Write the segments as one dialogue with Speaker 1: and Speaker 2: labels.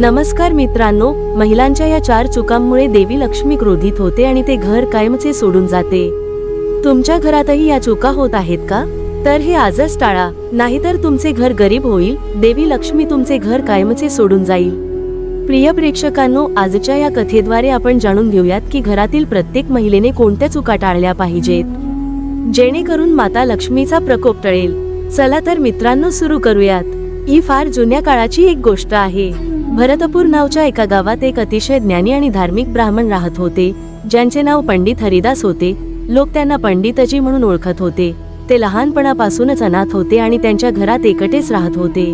Speaker 1: नमस्कार मित्रांनो महिलांच्या या चार चुकांमुळे देवी लक्ष्मी क्रोधित होते आणि ते घर कायमचे सोडून जाते. तुमच्या घरातही या चुका होत आहेत का? तर हे आजच टाळा. नाहीतर तुमचे घर गरीब होईल देवी लक्ष्मी तुमचे घर कायमचे सोडून जाईल. प्रिय प्रेक्षकांनो आजच्या या कथेद्वारे आपण जाणून घेऊयात की घरातील प्रत्येक महिलेने कोणत्या चुका टाळल्या पाहिजेत. जेणेकरून माता लक्ष्मीचा प्रकोप टळेल. चला तर मित्रांनो सुरू करूयात. ही फार जुन्या काळाची एक गोष्ट आहे. भरतपूर नावच्या एका गावात एक अतिशय ज्ञानी आणि धार्मिक ब्राह्मण राहत होते. ज्यांचे नाव पंडित हरिदास होते. लोक त्यांना पंडितजी म्हणून ओळखत होते. ते लहानपणापासूनच अनाथ होते आणि त्यांच्या घरात एकटेच राहत होते.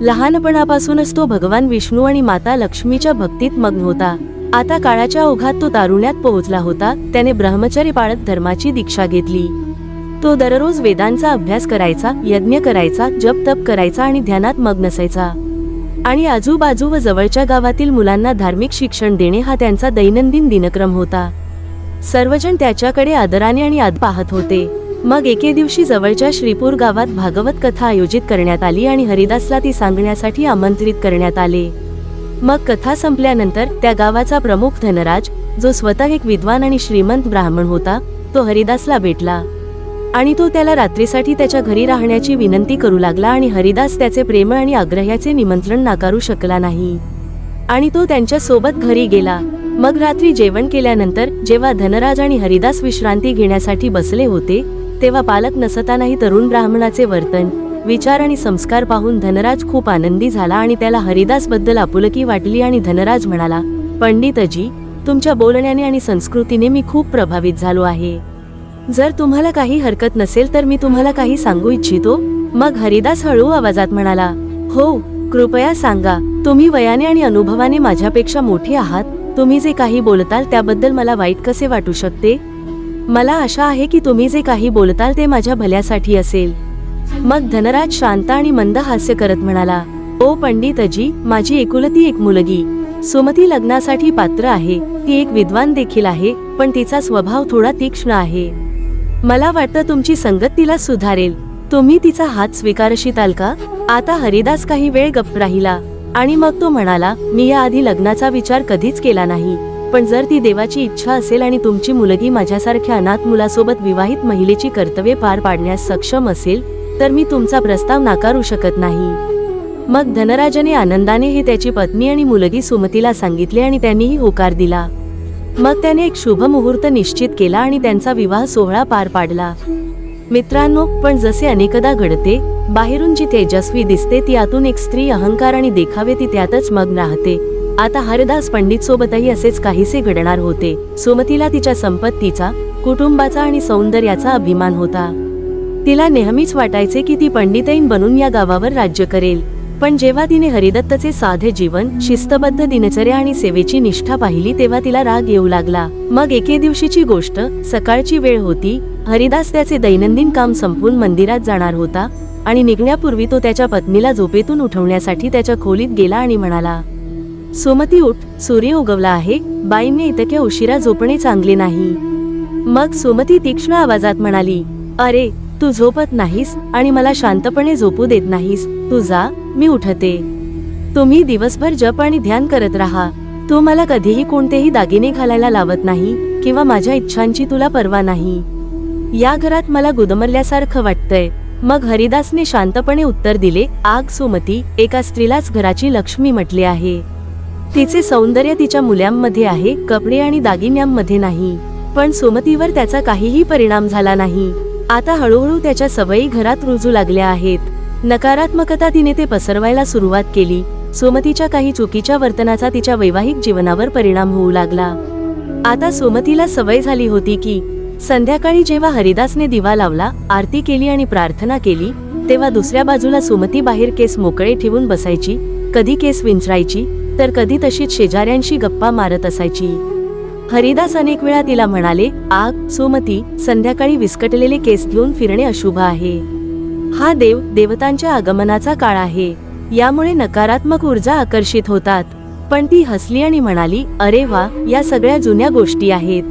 Speaker 1: लहानपणापासूनच तो भगवान विष्णू आणि माता लक्ष्मीच्या भक्तीत मग्न होता. आता काळाच्या ओघात तो तारुण्यात पोहोचला होता. त्याने ब्रह्मचर्य पाळत धर्माची दीक्षा घेतली. तो दररोज वेदांचा अभ्यास करायचा यज्ञ करायचा जप तप करायचा आणि ध्यानात मग्न असायचा. आणि आजूबाजू व जवळच्या गावातील मुलांना धार्मिक शिक्षण देणे हा त्यांचा दैनंदिन दिनक्रम होता. सर्वजण त्याच्याकडे आदराने आणि आद पाहत होते. मग एके दिवशी जवळच्या श्रीपूर गावात भागवत कथा आयोजित करण्यात आली आणि हरिदासला ती सांगण्यासाठी आमंत्रित करण्यात आले. मग कथा संपल्यानंतर त्या गावाचा प्रमुख धनराज जो स्वतः एक विद्वान आणि श्रीमंत ब्राह्मण होता तो हरिदासला भेटला. आणि तो त्याला रात्रीसाठी त्याच्या घरी राहण्याची विनंती करू लागला आणि हरिदास त्याचे प्रेम आणि आग्रहाचे निमंत्रण नाकारू शकला नाही. आणि तो त्यांच्यासोबत घरी गेला. मग रात्री जेवण केल्यानंतर जेव्हा धनराज आणि हरिदास विश्रांती घेण्यासाठी बसले होते तेव्हा पालक नसतानाही तरुण ब्राह्मणाचे वर्तन विचार आणि संस्कार पाहून धनराज खूप आनंदी झाला आणि त्याला हरिदासबद्दल आपुलकी वाटली आणि धनराज म्हणाला पंडितजी तुमच्या बोलण्याने आणि संस्कृतीने मी खूप प्रभावित झालो आहे. जर तुम्हाला काही हरकत नसेल तर मी तुम्हाला काही सांगू इच्छितो. मग हरिदास हळू आवाजात म्हणाला हो कृपया सांगा तुम्ही वयाने आणि अनुभवाने माझ्यापेक्षा मोठी आहात. तुम्ही जे काही बोलताल त्याबद्दल मला वाईट कसे वाटू शकते? मला आशा आहे की तुम्ही जे काही बोलताल ते माझ्या भल्यासाठी असेल. मग धनराज शांत आणि मंद हास्य करत म्हणाला ओ पंडितजी माझी एकुलती एक मुलगी. सुमती लग्नासाठी पात्र आहे. ती एक विद्वान देखील आहे पण तिचा स्वभाव थोडा तीक्ष्ण आहे. मला वाटतं तुमची संगत तिला सुधारेल. तुम्ही तिचा हात स्वीकारशीताल का? आता हरिदास काही वेळ गप्प राहिला आणि मग तो म्हणाला मी या आधी लग्नाचा विचार कधीच केला नाही. पण जर ती देवाची इच्छा असेल आणि तुमची मुलगी माझ्यासारख्या अनाथ मुलासोबत विवाहित महिलेची कर्तव्ये पार पाडण्यास सक्षम असेल तर मी तुमचा प्रस्ताव नाकारू शकत नाही. मग धनराजने आनंदाने हे त्याची पत्नी आणि मुलगी सुमतीला सांगितले आणि त्यांनीही होकार दिला. मग त्याने एक शुभ मुहूर्त निश्चित केला आणि त्यांचा विवाह सोहळा पार पाडला. मित्रांनो पण जसे अनेकदा घडते बाहेरून जी तेजस्वी दिसते ती आतून एक स्त्री अहंकार आणि देखावे ती त्यातच मग्न राहते. आता हरदास पंडित सोबतही असेच काहीसे घडणार होते. सुमतीला तिच्या संपत्तीचा कुटुंबाचा आणि सौंदर्याचा अभिमान होता. तिला नेहमीच वाटायचे की ती पंडितईन बनून या गावावर राज्य करेल. पण जेव्हा तिने हरिदत्तचे साधे जीवन शिस्तबद्ध दिनचर्या आणि सेवेची निष्ठा पाहिली तेव्हा तिला राग येऊ लागला. मग एके दिवशीची गोष्ट सकाळची वेळ होती. हरिदास त्याचे दैनंदिन काम संपवून मंदिरात जाणार होता आणि निघण्यापूर्वी तो त्याच्या पत्नीला झोपेतून उठवण्यासाठी त्याच्या खोलीत गेला आणि म्हणाला सुमती उठ सूर्य उगवला आहे. बाईंनी इतक्या उशिरा झोपणे चांगले नाही. मग सुमती तीक्ष्ण आवाजात म्हणाली अरे तू झोपत नाहीस आणि मला शांतपणे झोपू देत नाहीस. तू जा. मी उठते. तुम्ही दिवसभर जप आणि ध्यान करत राहा. तू मला कधीही कोणतेही दागिने घालायला लावत नाही किंवा माझ्या इच्छांची तुला पर्वा नाही. या घरात मला गुदमरल्यासारखं वाटतंय. मग हरिदासने शांतपणे उत्तर दिले आग सुमती एका स्त्रीलाच घराची लक्ष्मी म्हटले आहे. तिचे सौंदर्य तिच्या मुलांमध्ये आहे कपडे आणि दागिन्यांमध्ये नाही. पण सुमतीवर त्याचा काहीही परिणाम झाला नाही. आता हळूहळू त्याच्या सवयी घरात रुजू लागल्या आहेत. नकारात्मकता तिने ते पसरवायला सुरुवात केली. सोमतीच्या काही चुकीच्या वर्तनाचा तिच्या वैवाहिक जीवनावर परिणाम होऊ लागला. आता सोमतीला सवय झाली होती की संध्याकाळी जेव्हा हरिदासने दिवा लावला आरती केली आणि प्रार्थना केली तेव्हा दुसऱ्या बाजूला सुमती बाहेर केस मोकळे ठेवून बसायची कधी केस विंचरायची तर कधी तशीच शेजाऱ्यांशी गप्पा मारत असायची. हरिदास अनेक वेळा तिला म्हणाले आग सोमती संध्याकाळी विस्कटलेले केस घेऊन फिरणे अशुभ आहे. हा देव देवतांच्या आगमनाचा काळ आहे. यामुळे नकारात्मक ऊर्जा आकर्षित होतात. पण ती हसली आणि म्हणाली अरे वा या सगळ्या जुन्या गोष्टी आहेत.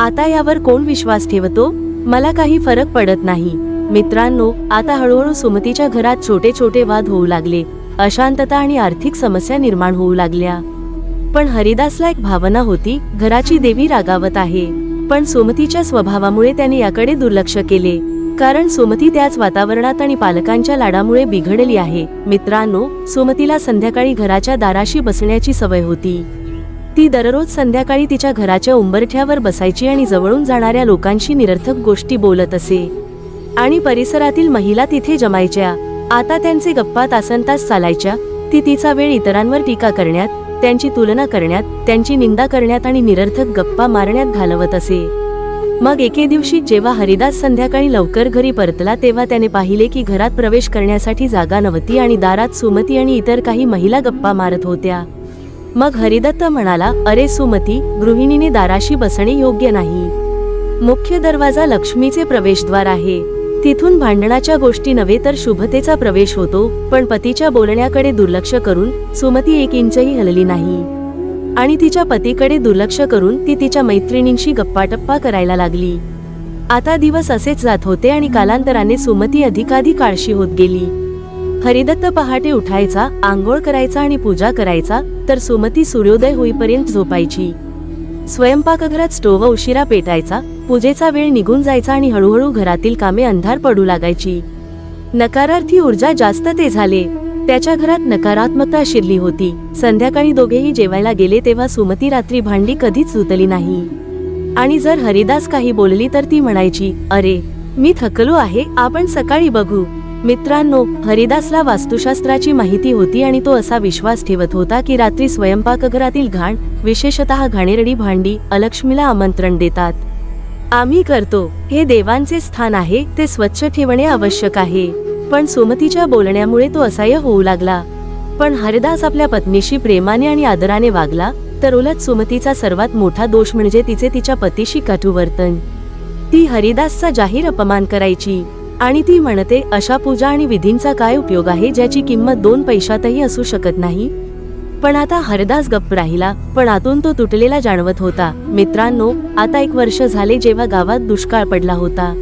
Speaker 1: आता यावर कोण विश्वास ठेवतो? मला काही फरक पडत नाही. मित्रांनो आता हळूहळू सुमतीच्या घरात छोटे छोटे वाद होऊ लागले. अशांतता आणि आर्थिक समस्या निर्माण होऊ लागल्या. पण हरिदासला एक भावना होती घराची देवी रागावत आहे. पण सुमतीच्या स्वभावामुळे त्याने याकडे दुर्लक्ष केले. कारण सुमती त्याच वातावरणात आणि पालकांच्या लाडामुळे बिघडली आहे. मित्रांनो सुमतीला संध्याकाळी घराच्या दाराशी बसण्याची सवय होती. ती दररोज संध्याकाळी तिच्या घराच्या उंबरठ्यावर बसायची आणि जवळून जाणाऱ्या लोकांशी निरर्थक गोष्टी बोलत असे. आणि परिसरातील महिला तिथे जमायच्या. आता त्यांचे गप्पा तासनतास चालायच्या. ती तिचा वेळ इतरांवर टीका करण्यात त्यांची तुलना करण्यात त्यांची निंदा करण्यात आणि निरर्थक गप्पा मारण्यात घालवत असे. मग एके दिवशी जेव्हा हरिदास संध्याकाळी लवकर घरी परतला तेव्हा त्याने पाहिले की घरात प्रवेश करण्यासाठी जागा नव्हती आणि दारात सुमती आणि इतर काही महिला गप्पा मारत होत्या. मग हरिदत्त म्हणाला अरे सुमती गृहिणीने दाराशी बसणे योग्य नाही. मुख्य दरवाजा लक्ष्मीचे प्रवेशद्वार आहे. तिथून भांडणाच्या गोष्टी नव्हे तर शुभतेचा प्रवेश होतो पण पतीच्या बोलण्याकडे दुर्लक्ष करून सुमती एक इंचही हलली नाही. आणि तिच्या पतीकडे दुर्लक्ष करून ती तिच्या मैत्रिणींशी गप्पाटप्पा करायला लागली. आता दिवस असेच जात होते आणि कालांतराने सुमती अधिकाधिक आळशी होत गेली. हरिदत्त पहाटे उठायचा आंघोळ करायचा आणि पूजा करायचा तर सुमती सूर्योदय होईपर्यंत झोपायची. स्वयंपाकघरात स्टोव उशिरा पेटायचा पूजेचा वेळ निघून जायचा आणि हळूहळू घरातील कामे अंधार पडू लागायची. नकारार्थी ऊर्जा जास्त ते झाले. त्याच्या घरात नकारात्मकता शिरली होती. संध्याकाळी दोघेही जेवायला गेले तेव्हा सुमती रात्री भांडी कधीच धुतली नाही. आणि जर हरिदास काही बोलली तर ती म्हणायची अरे मी थकलो आहे आपण सकाळी बघू. मित्रांनो हरिदासला वास्तुशास्त्राची माहिती होती आणि तो असा विश्वास ठेवत होता की रात्री स्वयंपाकघरातील घाण विशेषतः घाणेरडी भांडी अलक्ष्मीला आमंत्रण देतात. आम्ही करतो. हे देवांचे स्थान आहे ते स्वच्छ ठेवणे आवश्यक आहे. पण सुमतीच्या बोलण्यामुळे तो असह्य होऊ लागला. पण हरिदास आपल्या पत्नीशी प्रेमाने आणि आदराने वागला तर उलट सुमतीचा सर्वात मोठा दोष म्हणजे तिचे तिच्या पतीशी कटू वर्तन ती हरिदासचा जाहीर अपमान करायची आणि ती म्हणते अशा पूजा आणि विधींचा काय उपयोग आहे ज्याची किंमत दोन पैशातही असू शकत नाही? पण आता हरदास गप्प राहिला पण आतून तो तुटलेला जाणवत होता मित्रांनो आता एक वर्ष झाले जेव्हा गावात दुष्काळ पडला होता.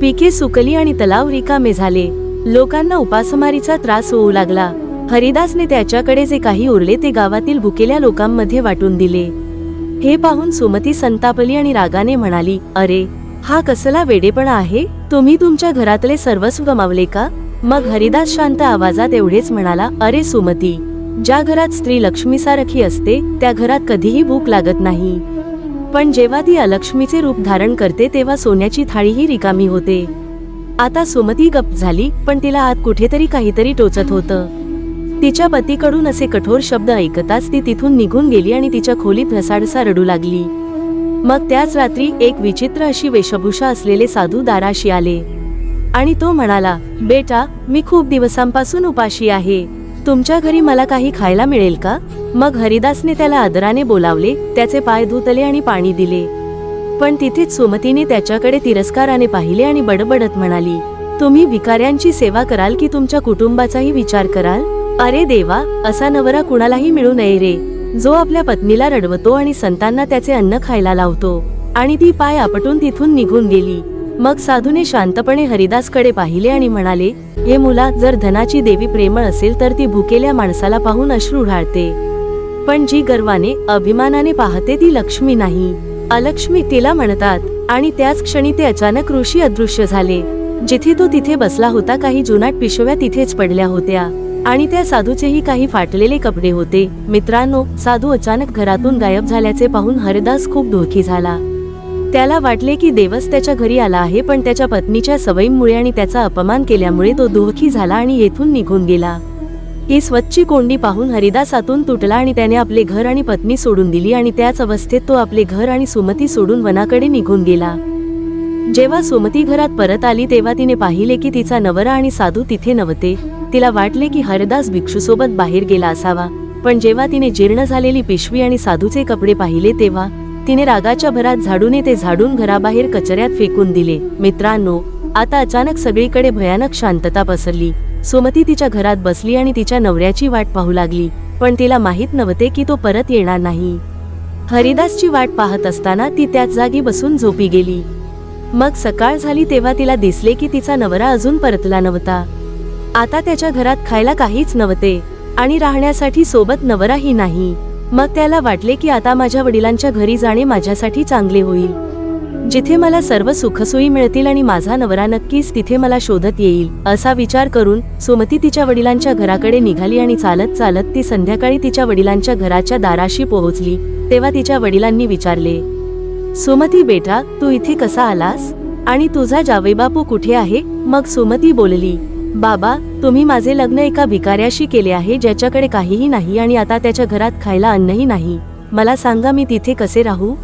Speaker 1: पिके सुकली आणि तलाव रिकामे झाले. लोकांना उपासमारीचा त्रास होऊ लागला. हरिदासने त्याच्याकडे जे काही उरले ते गावातील भुकेल्या लोकांमध्ये वाटून दिले. हे पाहून सुमती संतापली आणि रागाने म्हणाली अरे हा कसला वेडेपणा आहे? तुम्ही तुमच्या घरातले सर्वस्व गमावले का? मग हरिदास शांत आवाजात एवढेच म्हणाला अरे सुमती ज्या घरात स्त्री लक्ष्मीसारखी असते त्या घरात कधीही भूक लागत नाही. पण जेव्हा ती अलक्ष्मीचे रूप धारण करते तेव्हा सोन्याची थाळीही रिकामी होते. आता सुमती गप्प झाली पण तिला आत कुठेतरी काहीतरी टोचत होतं. तिच्या पतीकडून असे कठोर शब्द ऐकताच ती तिथून निघून गेली आणि तिच्या खोलीत घसाडसा रडू लागली. मग त्याच रात्री एक विचित्र अशी वेशभूषा असलेले साधू दाराशी आले. आणि तो म्हणाला बेटा मी खूप दिवसांपासून उपाशी आहे. तुमच्या घरी मला काही खायला मिळेल का? मग हरिदासने त्याला आदराने बोलावले त्याचे पाय धुतले आणि पाणी दिले. पण तिथेच सुमतीने त्याच्याकडे तिरस्काराने पाहिले आणि बडबडत म्हणाली तुम्ही भिकाऱ्यांची सेवा कराल की तुमच्या कुटुंबाचाही विचार कराल? अरे देवा असा नवरा कुणालाही मिळू नये रे. जो आपल्या पत्नीला रडवतो आणि संतांना त्याचे अन्न खायला लावतो आणि ती पाय आपटून तिथून निघून गेली. मग साधूने शांतपणे हरिदासकडे पाहिले आणि म्हणाले हे मुला जर धनाची देवी प्रेमळ असेल तर ती भुकेल्या माणसाला पाहून अश्रू ढाळते. पण जी गर्वाने अभिमानाने पाहते ती लक्ष्मी नाही. अलक्ष्मी तिला म्हणतात आणि त्याच क्षणी ते अचानक ऋषी अदृश्य झाले. जिथे तो तिथे बसला होता काही जुनाट पिशव्या तिथेच पडल्या होत्या. आणि त्या साधूचेही काही फाटलेले कपडे होते. मित्रांनो साधू अचानक घरातून गायब झाल्याचे पाहून हरिदास खूप दुःखी झाला. त्याला वाटले की देवस त्याच्या घरी आला आहे पण त्याच्या पत्नीच्या सवयीमुळे आणि त्याचा अपमान केल्यामुळे तो दुःखी झाला आणि येथून निघून गेला. ही स्वच्छ कोंडी पाहून हरिदास आतून तुटला आणि त्याने आपले घर आणि पत्नी सोडून दिली आणि त्याच अवस्थेत तो आपले घर आणि सुमती सोडून वनाकडे निघून गेला. जेव्हा सुमती घरात परत आली तेव्हा तिने पाहिले की तिचा नवरा आणि साधू तिथे नव्हते. तिला वाटले की हरदास भिक्षूसोबत बाहेर गेला असावा. पण जेव्हा तिने जीर्ण झालेली पिशवी आणि साधूचे कपडे पाहिले तेव्हा तिने रागाच्या भरात झाडूने ते झाडून घराबाहेर कचऱ्यात फेकून दिले. मित्रांनो आता अचानक सगळीकडे भयानक शांतता पसरली. सुमती तिच्या घरात बसली आणि तिच्या नवऱ्याची वाट पाहू लागली पण तिला माहीत नव्हते की तो परत येणार नाही. हरिदासची वाट पाहत असताना ती त्याच जागी बसून झोपी गेली. मग सकाळ झाली तेव्हा तिला दिसले की तिचा नवरा अजून परतला नव्हता. आता त्याच्या घरात खायला काहीच नव्हते आणि राहण्यासाठी सोबत नवराही नाही. मग त्याला वाटले की आता माझ्या वडिलांच्या घरी जाणे माझ्यासाठी चांगले होईल. जिथे मला सर्व सुखसोयी मिळतील आणि माझा नवरा नक्कीच तिथे मला शोधत येईल असा विचार करून सुमती तिच्या वडिलांच्या घराकडे निघाली आणि चालत चालत ती संध्याकाळी तिच्या वडिलांच्या घराच्या दाराशी पोहोचली तेव्हा तिच्या वडिलांनी विचारले सुमती बेटा तू इथे कसा आलास? आणि तुझा जावेबापू कुठे आहे? मग सुमती बोलली बाबा तुम्ही माझे लग्न एका भिकाऱ्याशी केले आहे ज्याच्याकडे काहीही नाही आणि आता त्याच्या घरात खायला अन्नही नाही. मला सांगा मी तिथे कसे राहू?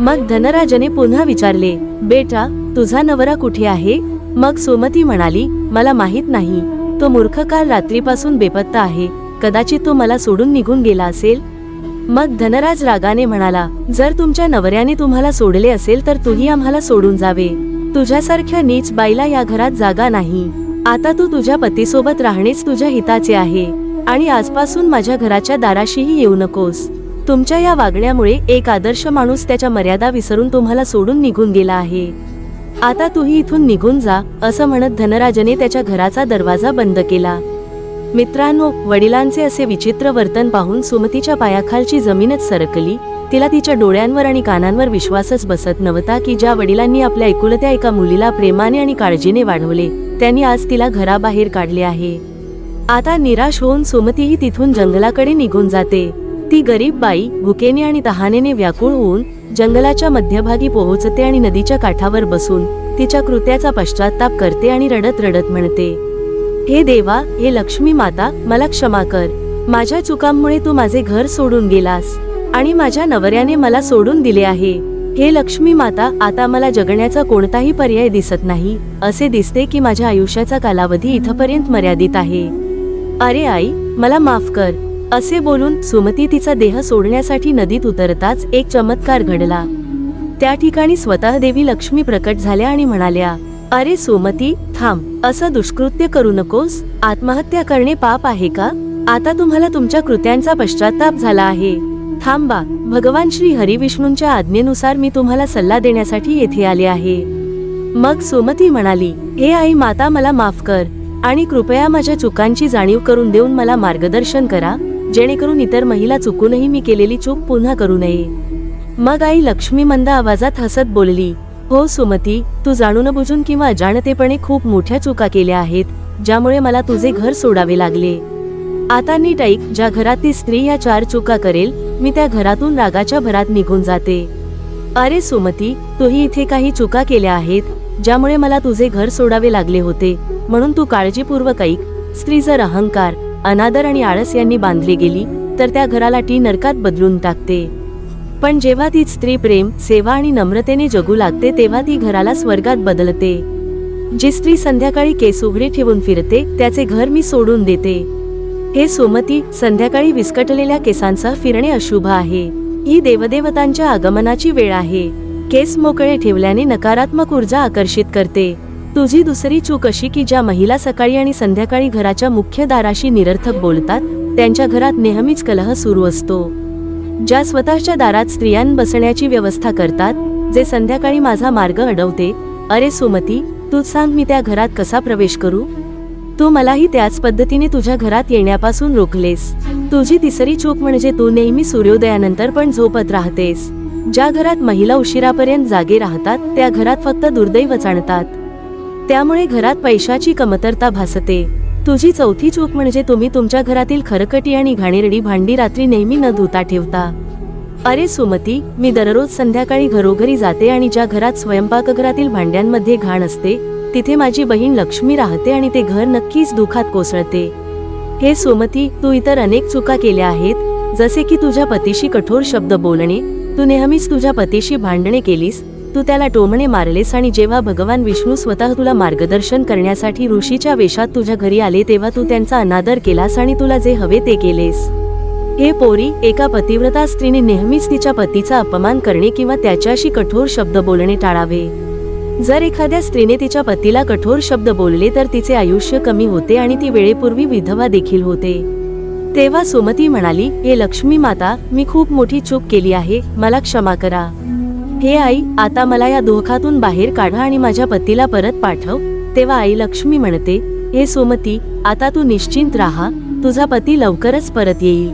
Speaker 1: मग धनराजने पुन्हा विचारले बेटा तुझा नवरा कुठे आहे? मग सुमती म्हणाली मला माहीत नाही. तो मूर्ख काल रात्रीपासून बेपत्ता आहे. कदाचित तो मला सोडून निघून गेला असेल. मग धनराज रागाने म्हणाला जर तुमच्या नवऱ्याने तुम्हाला सोडले असेल तर तूही आम्हाला सोडून जावे. तुझ्यासारख्या नीच बाईला या घरात जागा नाही. आता तू तुझ्या पतीसोबत राहणेच तुझ्या हिताचे आहे. आणि आजपासून माझ्या घराच्या दाराशीही येऊ नकोस. तुमच्या या वागण्यामुळे एक आदर्श माणूस त्याच्या मर्यादा विसरून तुम्हाला सोडून निघून गेला आहे. आता तूही इथून निघून जा असं म्हणत धनराजने त्याच्या घराचा दरवाजा बंद केला. मित्रांनो वडिलांचे असे विचित्र वर्तन पाहून सुमतीच्या पायाखालची जमीनच सरकली. तिला तिच्या डोळ्यांवर आणि कानांवर विश्वासच बसत नव्हता की ज्या वडिलांनी आपल्या एकुलत्या एका मुलीला प्रेमाने आणि काळजीने वाढवले त्यांनी आज तिला घराबाहेर काढले आहे. आता निराश होऊन सुमतीही तिथून जंगलाकडे निघून जाते. ती गरीब बाई भुकेने आणि तहानेने व्याकुळ होऊन जंगलाच्या मध्यभागी पोहोचते आणि नदीच्या काठावर बसून तिच्या कृत्याचा पश्चाताप करते आणि रडत रडत म्हणते हे देवा हे लक्ष्मी माता मला क्षमा कर. माझ्या चुकांमुळे तू माझे घर सोडून गेलास आणि माझ्या नवऱ्याने मला सोडून दिले आहे. हे लक्ष्मी माता आता मला जगण्याचा कोणताही पर्याय दिसत नाही असे दिसते की माझ्या आयुष्याचा कालावधी इथपर्यंत मर्यादित आहे. अरे आई मला माफ कर. असे बोलून सुमती तिचा देह सोडण्यासाठी नदीत उतरताच एक चमत्कार घडला. त्या ठिकाणी स्वतः देवी लक्ष्मी प्रकट झाल्या आणि म्हणाल्या अरे सुमती थांब असं दुष्कृत्य करू नकोस. आत्महत्या करणे पाप आहे का? आता तुम्हाला तुमच्या कृत्यांचा पश्चाताप झाला आहे. थांबा भगवान श्री हरिविष्णूंच्या आज्ञेनुसार मी तुम्हाला सल्ला देण्यासाठी येथे आले आहे. मग सुमती म्हणाली हे आई माता मला माफ कर आणि कृपया माझ्या चुकांची जाणीव करून देऊन मला मार्गदर्शन करा. जेणेकरून इतर महिला चुकूनही मी केलेली चूक पुन्हा करू नये. मग आई लक्ष्मी मंद आवाजात हसत बोलली हो सुमती तू जाणून बुजून किंवा अजाणतेपणे खूप मोठ्या चुका केल्या आहेत ज्यामुळे मला तुझे घर सोडावे लागले. आता नीट ऐक ज्या घरात ती स्त्री या चार चुका करेल मी त्या घरातून रागाच्या भरात निघून जाते. अरे सुमती तूही इथे काही चुका केल्या आहेत ज्यामुळे मला तुझे घर सोडावे लागले होते म्हणून तू काळजीपूर्वक ऐक स्त्री जर अहंकार अनादर आणि आळस यांनी बांधली गेली तर त्या घराला टी नरकात बदलून टाकते. पण जेव्हा ती स्त्री प्रेम सेवा आणि नम्रतेने जगू लागते तेव्हा ती घराला स्वर्गात बदलते. जी स्त्री संध्याकाळी केस उघडे ठेवून फिरते त्याचे घर मी सोडून देते. हे सोमती संध्याकाळी विस्कटलेल्या केसांसह फिरणे अशुभ आहे. ही देवदेवतांच्या आगमनाची वेळ आहे. केस मोकळे ठेवल्याने नकारात्मक ऊर्जा आकर्षित करते. तुझी दुसरी चूक अशी की ज्या महिला सकाळी आणि संध्याकाळी घराच्या मुख्य दाराशी निरर्थक बोलतात त्यांच्या घरात नेहमीच कलह सुरू असतो. ज्या स्वतःच्या दारात स्त्रियां बसण्याची व्यवस्था करतात जे संध्याकाळी माझा मार्ग अडवते अरे सुमती तू सांग मी त्या घरात कसा प्रवेश करू? तू मलाही त्याच पद्धतीने तुझ्या घरात येण्यापासून रोखलेस. तुझी तिसरी चूक म्हणजे तू नेहमी सूर्योदयानंतर पण झोपत राहतेस. ज्या घरात महिला उशिरापर्यंत जागे राहतात त्या घरात फक्त दुर्दैवच आणतात. त्यामुळे घरात पैशाची कमतरता भासते. तुझी चौथी चूक म्हणजे तुम्ही तुमच्या घरातील खरकटी आणि घाणेरडी भांडी रात्री नेहमी न धुता ठेवता. अरे सुमती मी दररोज संध्याकाळी घरोघरी जाते आणि ज्या घरात स्वयंपाकघरातील भांड्यांमध्ये घाण असते तिथे माझी बहीण लक्ष्मी राहते आणि ते घर नक्कीच दुखात कोसळते. हे सुमती तू इतर अनेक चुका केल्या आहेत जसे की तुझ्या पतीशी कठोर शब्द बोलणे तू नेहमीच तुझ्या पतीशी भांडणे केलीस तू त्याला टोमणे मारलेस आणि जेव्हा भगवान विष्णू स्वतः तुला मार्गदर्शन करण्यासाठी ऋषीच्या वेशात तुझ्या घरी आले तेव्हा तू त्यांचा अनादर केलास आणि तुला जे हवे ते केलेस. हे पोरी एका पतिव्रता स्त्रीने नेहमीच तिच्या पतीचा अपमान करणे किंवा त्याच्याशी कठोर शब्द बोलणे टाळावे. जर एखाद्या स्त्रीने तिच्या पतीला कठोर शब्द बोलले तर तिचे आयुष्य कमी होते आणि ती वेळेपूर्वी विधवा देखील होते. तेव्हा सुमती म्हणाली हे लक्ष्मी माता मी खूप मोठी चूक केली आहे मला क्षमा करा. हे आई आता मला या दोखातून बाहेर काढा आणि माझ्या पतीला परत पाठव. तेव्हा आई लक्ष्मी म्हणते हे सुमती आता तू निश्चिंत राहा तुझा पती लवकरच परत येईल.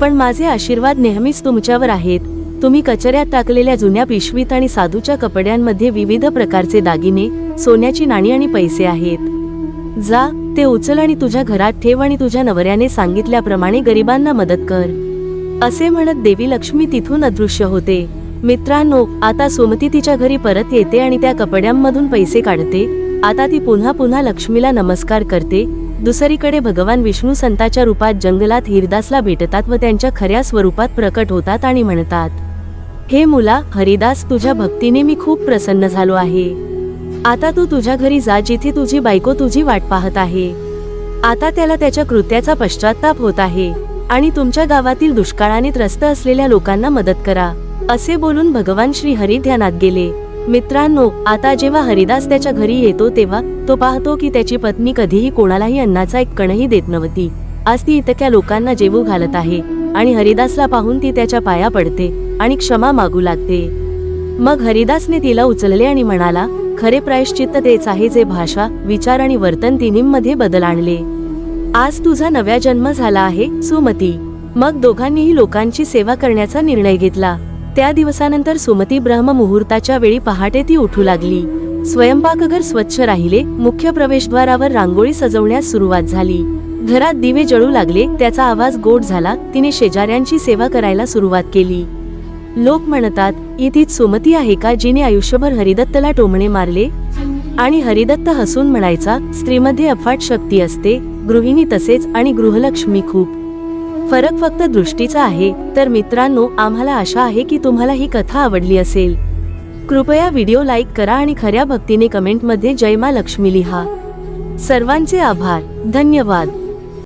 Speaker 1: पण माझे आशीर्वाद नेहमीच तुमच्यावर आहेत. तुम्ही कचऱ्यात टाकलेल्या जुन्या पिशवीत आणि साधूच्या कपड्यांमध्ये विविध प्रकारचे दागिने सोन्याची नाणी आणि पैसे आहेत. जा ते उचल आणि तुझ्या घरात ठेव आणि तुझ्या नवऱ्याने सांगितल्याप्रमाणे गरिबांना मदत कर. असे म्हणत देवी लक्ष्मी तिथून अदृश्य होते. मित्रांनो आता सुमती तिच्या घरी परत येते आणि त्या कपड्यांमधून पैसे काढते. आता ती पुन्हा पुन्हा लक्ष्मीला नमस्कार करते. दुसरीकडे भगवान विष्णू संताच्या रूपात जंगलात हिरदासला भेटतात व त्यांच्या खऱ्या स्वरूपात प्रकट होतात आणि म्हणतात हे मुला हरिदास तुझ्या भक्तीने मी खूप प्रसन्न झालो आहे. आता तू तुझ्या घरी जा जिथे तुझी बायको तुझी वाट पाहत आहे. आता त्याला त्याच्या कृत्याचा पश्चाताप होत आहे आणि तुमच्या गावातील दुष्काळाने त्रस्त असलेल्या लोकांना मदत करा. असे बोलून भगवान श्री हरी ध्यानात गेले. मित्रांनो आता जेव्हा हरिदास त्याच्या घरी येतो तेव्हा तो पाहतो की त्याची पत्नी कधीही कोणालाही अन्नाचा एक कणही देत नव्हती. आज ती इतक्या लोकांना जेवू घालत आहे आणि हरिदासला पाहून ती त्याच्या पाया पडते आणि क्षमा मागू लागते. मग हरिदासने तिला उचलले आणि म्हणाला खरे प्रायश्चित्त तेच आहे जे भाषा विचार आणि वर्तन तिन्हीमध्ये बदल आणले. आज तुझा नव्या जन्म झाला आहे सुमती. मग दोघांनीही लोकांची सेवा करण्याचा निर्णय घेतला. त्या दिवसानंतर सुमती ब्रह्म मुहूर्ताच्या वेळी पहाटे ती उठू लागली. स्वयंपाकघर स्वच्छ राहिले मुख्य प्रवेशद्वारावर रांगोळी सजवण्यास सुरुवात झाली. घरात दिवे जळू लागले त्याचा आवाज गोड झाला तिने शेजाऱ्यांची सेवा करायला सुरुवात केली. लोक म्हणतात इथीच सुमती आहे का जिने आयुष्यभर हरिदत्तला टोमणे मारले? आणि हरिदत्त हसून म्हणायचा स्त्रीमध्ये अफाट शक्ती असते गृहिणी तसेच आणि गृहलक्ष्मी खूप. फरक फक्त दृष्टीचा आहे. तर मित्रांनो आम्हाला आशा आहे की तुम्हाला ही कथा आवडली असेल. कृपया व्हिडिओ लाईक करा आणि खऱ्या भक्तीने कमेंटमध्ये जय मा लक्ष्मी लिहा. सर्वांचे आभार. धन्यवाद.